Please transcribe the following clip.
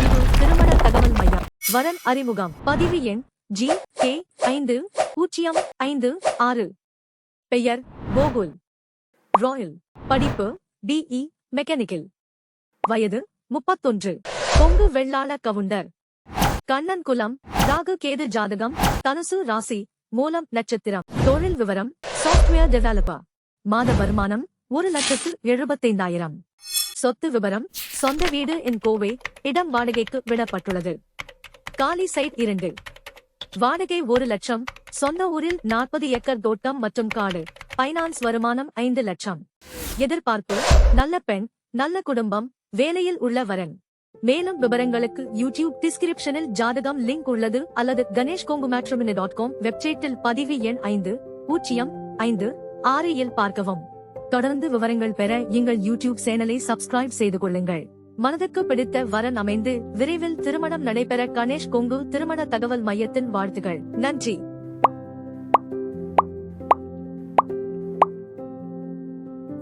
கொங்கு திருமண தகவல் மையம். வரன் அறிமுகம். பதிவு எண் ஜி கே ஐந்து பூஜ்ஜியம் ஐந்து ஆறு. பெயர் கோகுல் ராயல். படிப்பு டிஇ மெக்கானிக்கல். வயது முப்பத்தொன்று. கொங்கு வெள்ளாள கவுண்டர். கண்ணன் குலம் ராகு கேது ஜாதகம் தனுசு ராசி மூலம் நட்சத்திரம். தொழில் விவரம் சாஃப்ட்வேர் டெவலப்பர் மாத வருமானம் ஒரு லட்சத்து எழுபத்தைந்தாயிரம். சொத்து விவரம் சொந்த வீடு இன் கோவை இடம் வாடகைக்கு விடப்பட்டுள்ளது. காலி சைட் இரண்டு. வாடகை ஒரு லட்சம் சொந்த ஊரில் நாற்பது ஏக்கர் தோட்டம் மற்றும் காடு பைனான்ஸ் வருமானம் ஐந்து லட்சம். எதிர்பார்ப்பு நல்ல பெண் நல்ல குடும்பம் வேலையில் உள்ள வரன் மேலும் விவரங்களுக்கு யூடியூப் டிஸ்கிரிப்ஷனில் ஜாதகம் லிங்க் உள்ளது அல்லது Ganesh Kongu matrimony dot com வெப்சைட்டில் பதிவு எண் ஐந்து பூஜ்ஜியம் ஐந்து ஆறு இல் பார்க்கவும். தொடர்ந்து விவரங்கள் பெற எங்கள் யூடியூப் சேனலை சப்ஸ்கிரைப் செய்து கொள்ளுங்கள். மனதுக்கு பிடித்த வரன் அமைந்து விரைவில் திருமணம் நடைபெற கணேஷ் கொங்கு திருமண தகவல் மையத்தின் வாழ்த்துகள். நன்றி.